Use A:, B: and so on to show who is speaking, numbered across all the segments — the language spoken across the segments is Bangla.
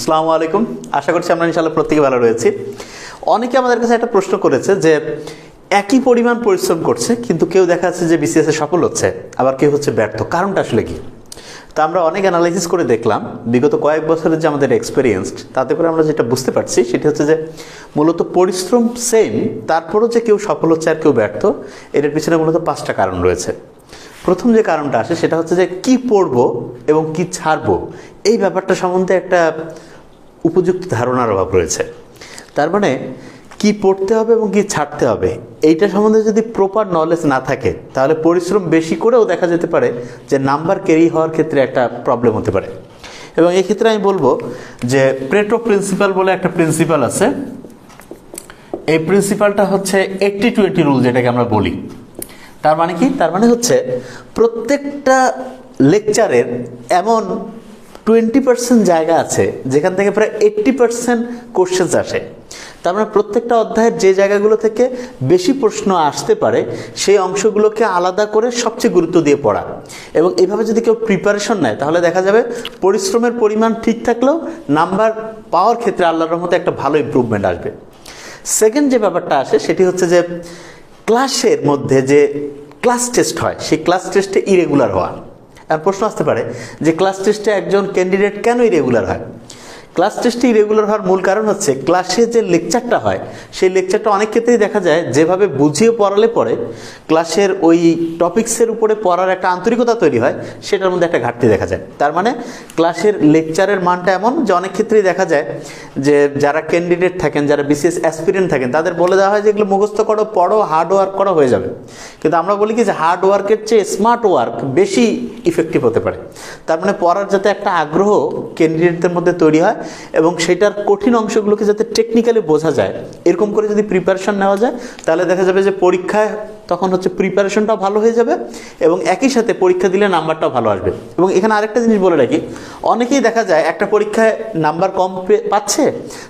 A: আসসালামু আলাইকুম। আশা করছি আমরা ইনশাল্লাহ প্রত্যেকে ভালো রয়েছি। অনেকে আমাদের কাছে একটা প্রশ্ন করেছে যে, একই পরিমাণ পরিশ্রম করছে, কিন্তু কেউ দেখা যাচ্ছে যে বিসিএস সফল হচ্ছে, আবার কেউ হচ্ছে ব্যর্থ। কারণটা আসলে কি? তো আমরা অনেক অ্যানালাইসিস করে দেখলাম, বিগত কয়েক বছরের যে আমাদের এক্সপিরিয়েন্সড তাতে করে আমরা যেটা বুঝতে পারছি, সেটি হচ্ছে যে, মূলত পরিশ্রম সেম তারপরও যে কেউ সফল হচ্ছে আর কেউ ব্যর্থ এটার পিছনে মূলত পাঁচটা কারণ রয়েছে। প্রথম যে কারণটা আসে সেটা হচ্ছে যে কি পড়ব এবং কি ছাড়বো, এই ব্যাপারটা সম্বন্ধে একটা উপযুক্ত ধারণার অভাব রয়েছে। তার মানে কি পড়তে হবে এবং কি ছাড়তে হবে, এইটা সম্বন্ধে যদি প্রপার নলেজ না থাকে, তাহলে পরিশ্রম বেশি করেও দেখা যেতে পারে যে নাম্বার ক্যারি হওয়ার ক্ষেত্রে একটা প্রবলেম হতে পারে। এবং এই ক্ষেত্রে আমি বলব যে প্রেটো প্রিন্সিপাল বলে একটা প্রিন্সিপাল আছে। এই প্রিন্সিপালটা হচ্ছে এইটটি টোয়েন্টি রুল যেটাকে আমরা বলি। তার মানে কি? তার মানে হচ্ছে প্রত্যেকটা লেকচারের এমন টোয়েন্টি পার্সেন্ট জায়গা আছে যেখান থেকে প্রায় এইট্টি পার্সেন্ট কোশ্চেন্স আসে। তার মানে প্রত্যেকটা অধ্যায়ের যে জায়গাগুলো থেকে বেশি প্রশ্ন আসতে পারে, সেই অংশগুলোকে আলাদা করে সবচেয়ে গুরুত্ব দিয়ে পড়া। এবং এভাবে যদি কেউ প্রিপারেশন নেয়, তাহলে দেখা যাবে পরিশ্রমের পরিমাণ ঠিক থাকলেও নাম্বার পাওয়ার ক্ষেত্রে আল্লাহর রহমতে একটা ভালো ইম্প্রুভমেন্ট আসবে। সেকেন্ড যে ব্যাপারটা আসে, সেটি হচ্ছে যে ক্লাসের মধ্যে যে ক্লাস টেস্ট হয়, সেই ক্লাস টেস্টে ইরেগুলার হওয়া। আর প্রশ্ন আসতে পারে যে ক্লাস টেস্টে একজন ক্যান্ডিডেট কেন ইরেগুলার হয়? ক্লাস টেস্টে ইরেগুলার হওয়ার মূল কারণ হচ্ছে ক্লাসে যে লেকচারটা হয়, সেই লেকচারটা অনেক ক্ষেত্রেই দেখা যায় যেভাবে বুঝিয়ে পড়ালে পরে ক্লাসের ওই টপিক্সের উপরে পড়ার একটা আন্তরিকতা তৈরি হয়, সেটার মধ্যে একটা ঘাটতি দেখা যায়। তার মানে ক্লাসের লেকচারের মানটা এমন যে অনেক ক্ষেত্রেই দেখা যায় যে যারা ক্যান্ডিডেট থাকেন, যারা বিসিএস অ্যাসপিরিয়েন্ট থাকেন, তাদের বলে দেওয়া হয় যে এগুলো মুখস্থ করো, পড়ো হার্ড ওয়ার্ক করো, হয়ে যাবে। কিন্তু আমরা বলি কি যে হার্ড ওয়ার্কের চেয়ে স্মার্ট ওয়ার্ক বেশি ইফেক্টিভ হতে পারে। তার মানে পড়ার যাতে একটা আগ্রহ ক্যান্ডিডেটদের মধ্যে তৈরি হয় এবং সেটার কঠিন অংশগুলোকে যাতে টেকনিক্যালি বোঝা যায়। এরকম করে যদি প্রিপারেশন নেওয়া যায়, তাহলে দেখা যাবে যে পরীক্ষায় তখন হচ্ছে প্রিপারেশনটাও ভালো হয়ে যাবে এবং একই সাথে পরীক্ষা দিলে নাম্বারটাও ভালো আসবে। এবং এখানে আরেকটা জিনিস বলে রাখি অনেকেই দেখা যায় একটা পরীক্ষায় নাম্বার কম পাচ্ছে,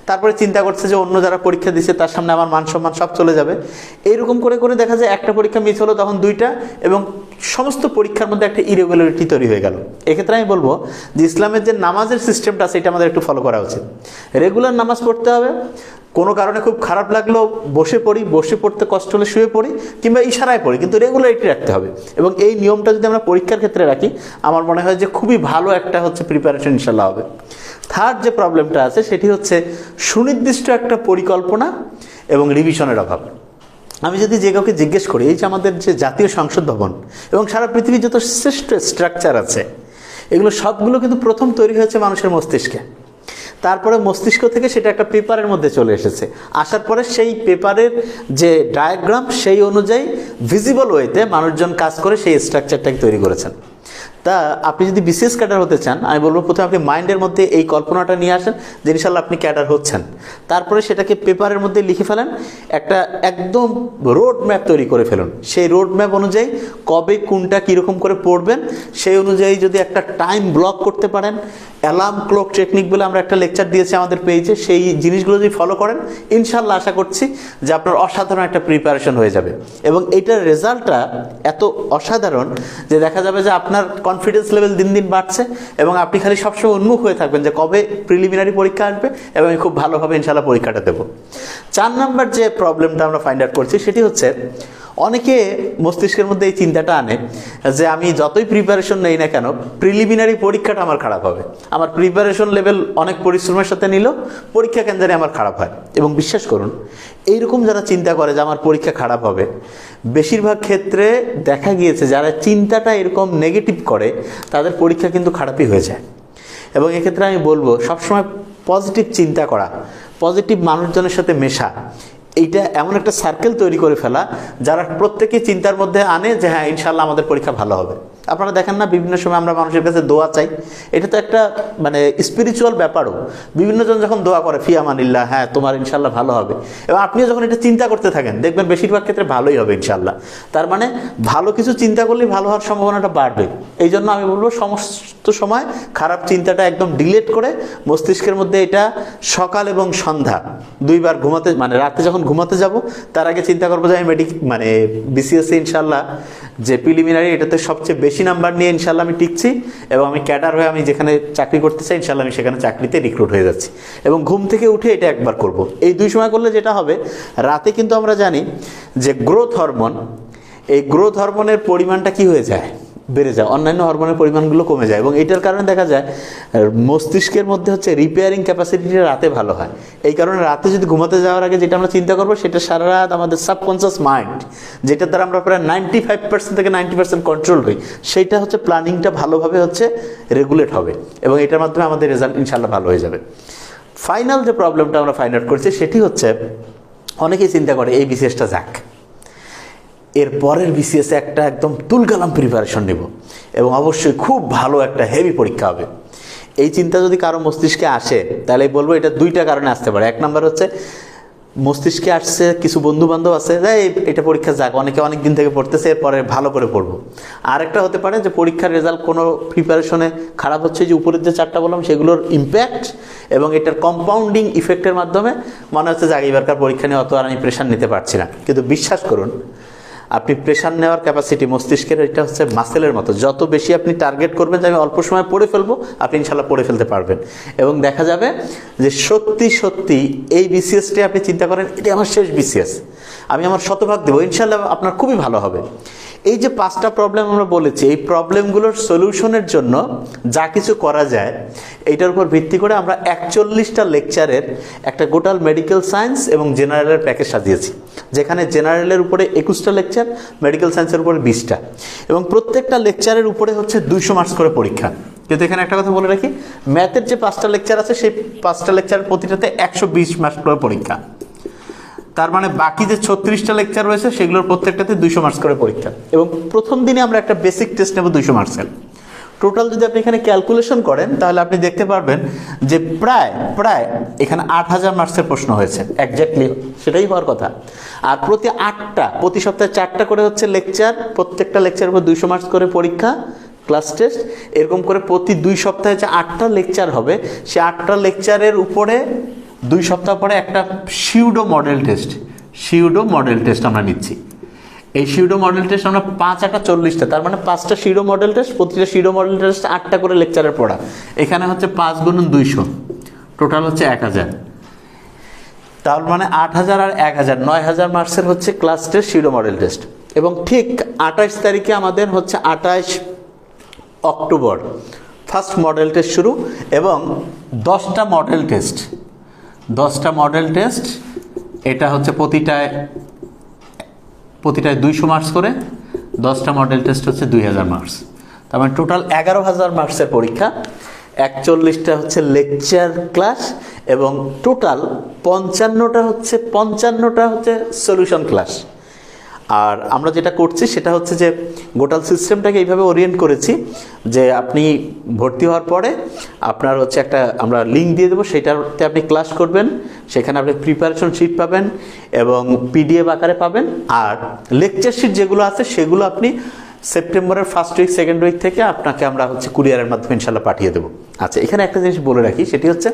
A: তারপরে চিন্তা করছে যে অন্য যারা পরীক্ষা দিচ্ছে তার সামনে আমার মান সম্মান সব চলে যাবে। এইরকম করে করে দেখা যায় একটা পরীক্ষা মিস হলো তখন দুইটা এবং সমস্ত পরীক্ষার মধ্যে একটা ইরেগুলারিটি তৈরি হয়ে গেল। এক্ষেত্রে আমি বলব যে ইসলামের যে নামাজের সিস্টেমটা সেটা আমাদের একটু ফলো করা উচিত। রেগুলার নামাজ পড়তে হবে কোনো কারণে খুব খারাপ লাগলেও বসে পড়ি, বসে পড়তে কষ্ট হলে শুয়ে পড়ি কিংবা ইশারায় পড়ি, কিন্তু রেগুলারিটি রাখতে হবে। এবং এই নিয়মটা যদি আমরা পরীক্ষার ক্ষেত্রে রাখি, আমার মনে হয় যে খুবই ভালো একটা হচ্ছে প্রিপারেশন ইনশাল্লাহ হবে। থার্ড যে প্রবলেমটা আছে, সেটি হচ্ছে সুনির্দিষ্ট একটা পরিকল্পনা এবং রিভিশনের অভাব। আমি যদি যে কাউকে জিজ্ঞেস করি, এই যে আমাদের যে জাতীয় সংসদ ভবন এবং সারা পৃথিবীর যত শ্রেষ্ঠ স্ট্রাকচার আছে, এগুলো সবগুলো কিন্তু প্রথম তৈরি হয়েছে মানুষের মস্তিষ্কে। তারপরে মস্তিষ্ক থেকে সেটা একটা পেপারের মধ্যে চলে এসেছে। আসার পরে সেই পেপারের যে ডায়াগ্রাম সেই অনুযায়ী ভিজিবল ওয়েতে মানুষজন কাজ করে সেই স্ট্রাকচারটাকে তৈরি করেছেন। তা আপনি যদি বিসিএস ক্যাডার হতে চান, আমি বলব প্রথমে আপনি মাইন্ডের মধ্যে এই কল্পনাটা নিয়ে আসেন যে ইনশাল্লাহ আপনি ক্যাডার হচ্ছেন। তারপরে সেটাকে পেপারের মধ্যে লিখে ফেলেন, একটা একদম রোড ম্যাপ তৈরি করে ফেলুন। সেই রোড ম্যাপ অনুযায়ী কবে কোনটা কীরকম করে পড়বেন, সেই অনুযায়ী যদি একটা টাইম ব্লক করতে পারেন, অ্যালার্ম ক্লক টেকনিক বলে আমরা একটা লেকচার দিয়েছি আমাদের পেজে, সেই জিনিসগুলো যদি ফলো করেন, ইনশাল্লাহ আশা করছি যে আপনার অসাধারণ একটা প্রিপারেশন হয়ে যাবে। এবং এইটার রেজাল্টটা এত অসাধারণ যে দেখা যাবে যে আপনার কনফিডেন্স লেভেল দিন দিন বাড়ছে এবং আপনি খালি সবসময় উন্মুখ হয়ে থাকবেন যে কবে প্রিলিমিনারি পরীক্ষা আসবে এবং আমি খুব ভালোভাবে ইনশাল্লাহ পরীক্ষাটা দেবো। চার নাম্বার যে প্রবলেমটা আমরা ফাইন্ড আউট করছি সেটি হচ্ছে অনেকে মস্তিষ্কের মধ্যে এই চিন্তাটা আনে যে আমি যতই প্রিপারেশন নেই না কেন প্রিলিমিনারি পরীক্ষাটা আমার খারাপ হবে। আমার প্রিপারেশন লেভেল অনেক পরিশ্রমের সাথে নিল, পরীক্ষা কেন্দ্রে আমার খারাপ হয়। এবং বিশ্বাস করুন, এইরকম যারা চিন্তা করে যে আমার পরীক্ষা খারাপ হবে, বেশিরভাগ ক্ষেত্রে দেখা গিয়েছে যারা চিন্তাটা এরকম নেগেটিভ করে, তাদের পরীক্ষা কিন্তু খারাপই হয়ে যায়। এবং এক্ষেত্রে আমি বলব, সবসময় পজিটিভ চিন্তা করা পজিটিভ মানুষজনের সাথে মেশা এইটা এমন একটা সার্কেল তৈরি করে ফেলা, যারা প্রত্যেকে চিন্তার মধ্যে আনে যে হ্যাঁ ইনশাল্লাহ আমাদের পরীক্ষা ভালো হবে। আপনারা দেখেন না, বিভিন্ন সময় আমরা মানুষের কাছে দোয়া চাই। এটা তো একটা মানে স্পিরিচুয়াল ব্যাপারও। বিভিন্ন জন যখন দোয়া করে ফিয়ামানিল্লাহ হ্যাঁ তোমার ইনশাল্লাহ ভালো হবে। এবং আপনিও যখন এটা চিন্তা করতে থাকেন, দেখবেন বেশিরভাগ ক্ষেত্রে ভালোই হবে ইনশাল্লাহ। তার মানে ভালো কিছু চিন্তা করলেই ভালো হওয়ার সম্ভাবনাটা বাড়বে। এই জন্য আমি বলব, সমস্ত সময় খারাপ চিন্তাটা একদম ডিলেট করে মস্তিষ্কের মধ্যে এটা সকাল এবং সন্ধ্যা, দুইবার ঘুমাতে মানে রাতে যখন ঘুমাতে যাব, তার আগে চিন্তা করব যে আমি মেডিক মানে বিসিএসসি ইনশাল্লাহ যে প্রিলিমিনারি এটাতে সবচেয়ে বেশি নাম্বার নিয়ে ইনশাল্লাহ আমি টিকছি এবং আমি ক্যাডার হয়ে আমি যেখানে চাকরি করতে চাই ইনশাল্লাহ আমি সেখানে চাকরিতে রিক্রুট হয়ে যাচ্ছি। এবং ঘুম থেকে উঠে এটা একবার করব। এই দুই সময় করলে যেটা হবে, রাতে কিন্তু আমরা জানি যে গ্রোথ হরমোন এই গ্রোথ হরমোনের পরিমাণটা কি হয়ে যায়? বেড়ে যায়, অন্যান্য হরমোনের পরিমাণগুলো কমে যায় এবং এটার কারণে দেখা যায় মস্তিষ্কের মধ্যে হচ্ছে রিপেয়ারিং ক্যাপাসিটিটা রাতে ভালো হয়। এই কারণে রাতে যদি ঘুমাতে যাওয়ার আগে যেটা আমরা চিন্তা করব, সেটা সারা রাত আমাদের সাবকনসিয়াস মাইন্ড যেটা দ্বারা আমরা প্রায় নাইনটি ফাইভ পার্সেন্ট থেকে নাইনটি পার্সেন্ট কন্ট্রোল হই, সেইটা হচ্ছে প্ল্যানিংটা ভালোভাবে হচ্ছে রেগুলেট হবে এবং এটার মাধ্যমে আমাদের রেজাল্ট ইনশাল্লাহ ভালো হয়ে যাবে। ফাইনাল যে প্রবলেমটা আমরা ফাইন্ড আউট করছি, সেটি হচ্ছে অনেকেই চিন্তা করে, এই বিশেষটা যাক। এর পরের বিসিএসে একটা একদম তুলকালাম প্রিপারেশন নেব। এবং অবশ্যই খুব ভালো একটা হেভি পরীক্ষা হবে। এই চিন্তা যদি কারও মস্তিষ্কে আসে, তাহলে বলব এটা দুইটা কারণে আসতে পারে। এক নাম্বার হচ্ছে, মস্তিষ্কে আসছে, কিছু বন্ধু বান্ধব আছে এটা পরীক্ষা যাক, অনেকে অনেক দিন থেকে পড়তেছে, এরপরে ভালো করে পড়ব। আরেকটা হতে পারে যে, পরীক্ষার রেজাল্ট কোনো প্রিপারেশনে খারাপ হচ্ছে, যে উপরের যে চারটা বললাম, সেগুলোর ইম্প্যাক্ট এবং এটার কম্পাউন্ডিং ইফেক্টের মাধ্যমে মনে হচ্ছে যে এবারকার পরীক্ষা নিয়ে অত আর আমি প্রেশার নিতে পারছি না। কিন্তু বিশ্বাস করুন আপনি প্রেশার নেওয়ার ক্যাপাসিটি মস্তিষ্কের এটা হচ্ছে মাসেলের মতো। যত বেশি আপনি টার্গেট করবেন যে আমি অল্প সময় পড়ে ফেলব, আপনি ইনশাল্লাহ পড়ে ফেলতে পারবেন। এবং দেখা যাবে যে সত্যি সত্যি এই বিসিএসটি আপনি চিন্তা করেন এটি আমার শেষ বিসিএস আমি আমার শতভাগ দেবো। ইনশাল্লাহ আপনার খুবই ভালো হবে। এই যে পাঁচটা প্রবলেম আমরা বলেছি, এই প্রবলেমগুলোর সলিউশনের জন্য যা কিছু করা যায়, এইটার উপর ভিত্তি করে আমরা একচল্লিশটা লেকচারের একটা গোটাল মেডিকেল সায়েন্স এবং জেনারেলের প্যাকেজ সাজিয়েছি। যেখানে জেনারেলের উপরে একুশটা লেকচার মেডিকেল সায়েন্সের উপরে বিশটা। এবং প্রত্যেকটা লেকচারের উপরে হচ্ছে দুইশো মার্কস করে পরীক্ষা। কিন্তু এখানে একটা কথা বলে রাখি ম্যাথের যে পাঁচটা লেকচার আছে, সেই পাঁচটা লেকচার প্রতিটাতে একশো বিশ মার্কস করে পরীক্ষা। তার মানে বাকি যে ছত্রিশটা লেকচার রয়েছে, সেগুলোর প্রত্যেকটাতে দুইশো মার্কস করে পরীক্ষা। এবং প্রথম দিনে আমরা একটা বেসিক টেস্ট নেব দুইশো মার্কসের টোটাল যদি আপনি এখানে ক্যালকুলেশন করেন, তাহলে আপনি দেখতে পারবেন যে প্রায় প্রায় এখানে আট হাজার মার্কসের প্রশ্ন হয়েছে একজ্যাক্টলি সেটাই হওয়ার কথা। আর প্রতি আটটা, প্রতি সপ্তাহে চারটা করে হচ্ছে লেকচার প্রত্যেকটা লেকচারের উপর দুইশো মার্কস করে পরীক্ষা ক্লাস টেস্ট এরকম করে প্রতি দুই সপ্তাহে যে আটটা লেকচার হবে, সে আটটা লেকচারের উপরে দুই সপ্তাহ পরে একটা pseudo model test pseudo model test আমরা নিচ্ছি। এই শিউডো মডেল টেস্ট আমরা পাঁচ আটটা চল্লিশটা, তার মানে পাঁচটা শিউডো মডেল টেস্ট প্রতিটা শিউডো মডেল টেস্ট আটটা করে লেকচারের পড়া। এখানে হচ্ছে পাঁচ গুণন দুইশো টোটাল হচ্ছে এক হাজার। তার মানে আট হাজার আর এক হাজার, নয় হাজার মার্কসের হচ্ছে class test pseudo model test এবং ঠিক আঠাশ তারিখে আমাদের হচ্ছে আঠাশ অক্টোবর ফার্স্ট মডেল টেস্ট শুরু এবং দশটা মডেল টেস্ট দশটা মডেল টেস্ট এটা হচ্ছে প্রতিটায় প্রতিটায় দুইশো মার্কস করে, দশটা মডেল টেস্ট হচ্ছে দুই হাজার মার্কস তার মানে টোটাল এগারো হাজার মার্কসের পরীক্ষা, একচল্লিশটা হচ্ছে লেকচার ক্লাস এবং টোটাল পঞ্চান্নটা হচ্ছে পঞ্চান্নটা হচ্ছে সলিউশন ক্লাস আর আমরা যেটা করছি সেটা হচ্ছে যে গোটাল সিস্টেমটাকে এইভাবে ওরিয়েন্ট করেছি যে আপনি ভর্তি হওয়ার পরে আপনার হচ্ছে একটা আমরা লিঙ্ক দিয়ে দেবো, সেটাতে আপনি ক্লাস করবেন, সেখানে আপনি প্রিপারেশন শিট পাবেন এবং পিডিএফ আকারে পাবেন আর লেকচার শিট যেগুলো আছে সেগুলো আপনি সেপ্টেম্বরের ফার্স্ট উইক সেকেন্ড উইক থেকে আপনাকে আমরা হচ্ছে কুরিয়ারের মাধ্যমে ইনশাল্লাহ পাঠিয়ে দেবো। আচ্ছা এখানে একটা জিনিস বলে রাখি, সেটি হচ্ছে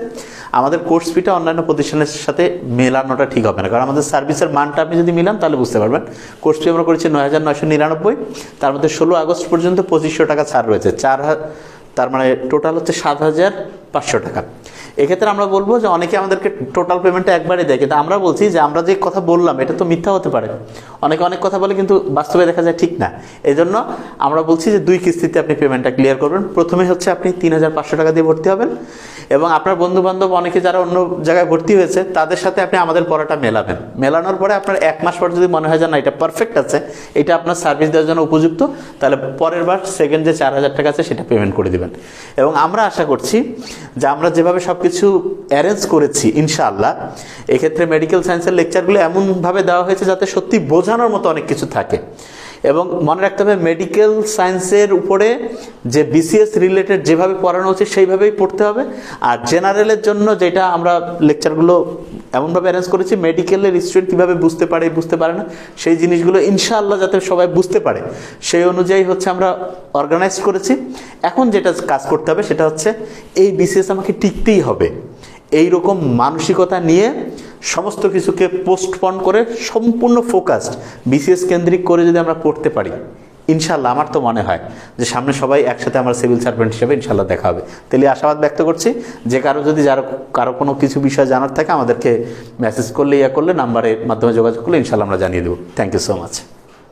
A: আমাদের কোর্স ফিটা অন্যান্য প্রতিষ্ঠানের সাথে মেলানোটা ঠিক হবে না। কারণ আমাদের সার্ভিসের মানটা আপনি যদি মিলান, তাহলে বুঝতে পারবেন। কোর্স ফি আমরা করেছি নয় হাজার নয়শো নিরানব্বই, তার মধ্যে ষোলো আগস্ট পর্যন্ত পঁচিশশো টাকা ছাড় রয়েছে। চার তার মানে টোটাল হচ্ছে সাত হাজার পাঁচশো টাকা। এক্ষেত্রে আমরা বলব যে অনেকে আমাদেরকে টোটাল পেমেন্টটা একবারে দেয়, কিন্তু আমরা বলছি যে আমরা যে কথা বললাম, এটা তো মিথ্যা হতে পারে। অনেকে অনেক কথা বলে, কিন্তু বাস্তবে দেখা যায় ঠিক না। এই জন্য আমরা বলছি যে দুই কিস্তিতে আপনি পেমেন্টটা ক্লিয়ার করবেন। প্রথমে হচ্ছে আপনি তিন হাজার পাঁচশো টাকা দিয়ে ভর্তি হবেন এবং আপনার বন্ধু বান্ধব অনেকে যারা অন্য জায়গায় ভর্তি হয়েছে, তাদের সাথে আপনি আমাদের পড়াটা মেলাবেন। মেলানোর পরে আপনার এক মাস পর যদি মনে হয় যে না, এটা পারফেক্ট আছে, এটা আপনার সার্ভিস দেওয়ার জন্য উপযুক্ত, তাহলে পরের বার সেকেন্ড যে চার হাজার টাকা আছে, সেটা পেমেন্ট করে দিবেন। এবং আমরা আশা করছি যে আমরা যেভাবে সব কিছু অ্যারেঞ্জ করেছি, ইনশাআল্লাহ। এক্ষেত্রে মেডিকেল সায়েন্সের লেকচারগুলো এমনভাবে দেওয়া হয়েছে যাতে সত্যি বোঝানোর মতো অনেক কিছু থাকে। এবং মনে রাখতে হবে মেডিকেল সায়েন্সের উপরে যে বিসিএস রিলেটেড যেভাবে পড়ানো হচ্ছে সেইভাবেই পড়তে হবে। আর জেনারেলের জন্য যেটা আমরা লেকচারগুলো এমনভাবে অ্যারেঞ্জ করেছি মেডিকেলের স্টুডেন্ট কীভাবে বুঝতে পারে বুঝতে পারে না, সেই জিনিসগুলো ইনশাআল্লাহ যাতে সবাই বুঝতে পারে। সেই অনুযায়ী হচ্ছে আমরা অর্গানাইজ করেছি। এখন যেটা কাজ করতে হবে সেটা হচ্ছে এই বিসিএস আমাকে টিকতেই হবে। এই রকম মানসিকতা নিয়ে সমস্ত কিছুকে পোস্টপন করে সম্পূর্ণ ফোকাসড বিসিএস কেন্দ্রিক করে যদি আমরা পড়তে পারি ইনশাল্লাহ আমার তো মনে হয় যে সামনে সবাই একসাথে আমার সিভিল সার্ভেন্ট হিসেবে ইনশাল্লাহ দেখা হবে। তাহলে আশাবাদ ব্যক্ত করছি যে কারও যদি যার, কারও কোনো কিছু বিষয় জানার থাকে আমাদেরকে মেসেজ করলে, ইয়া করলে নাম্বারের মাধ্যমে যোগাযোগ করলে ইনশাল্লাহ আমরা জানিয়ে দেবো। Thank you so much